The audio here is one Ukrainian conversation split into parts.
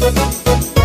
Thank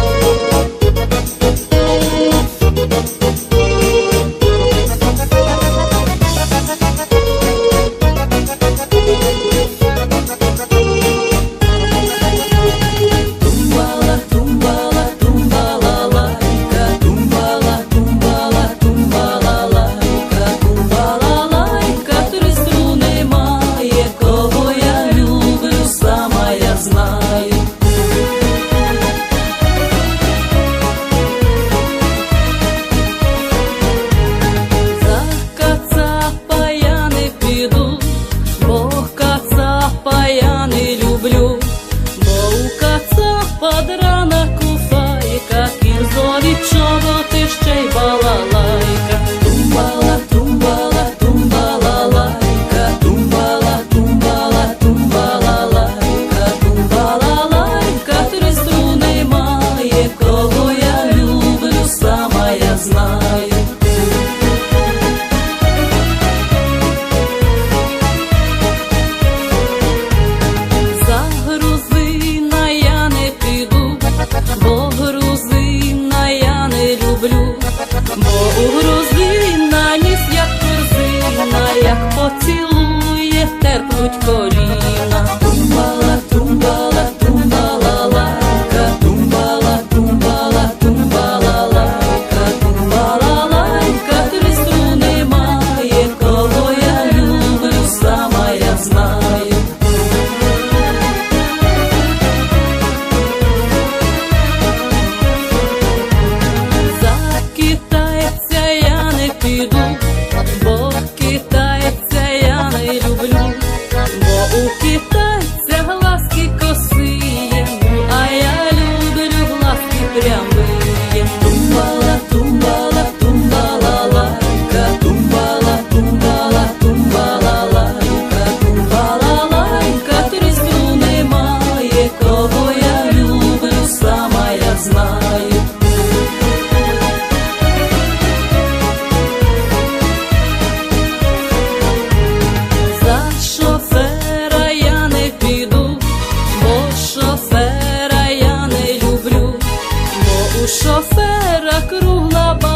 терпнуть коліна. Şofer akruhla bak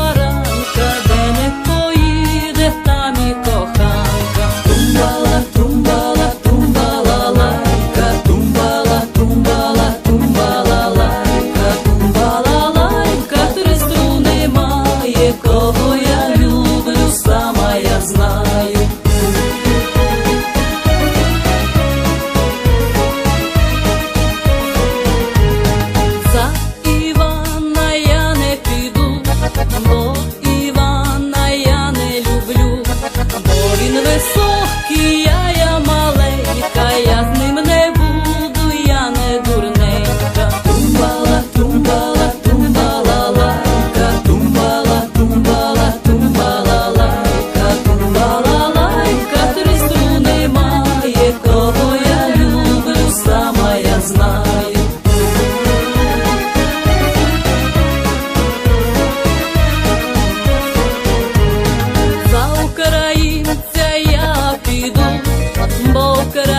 करा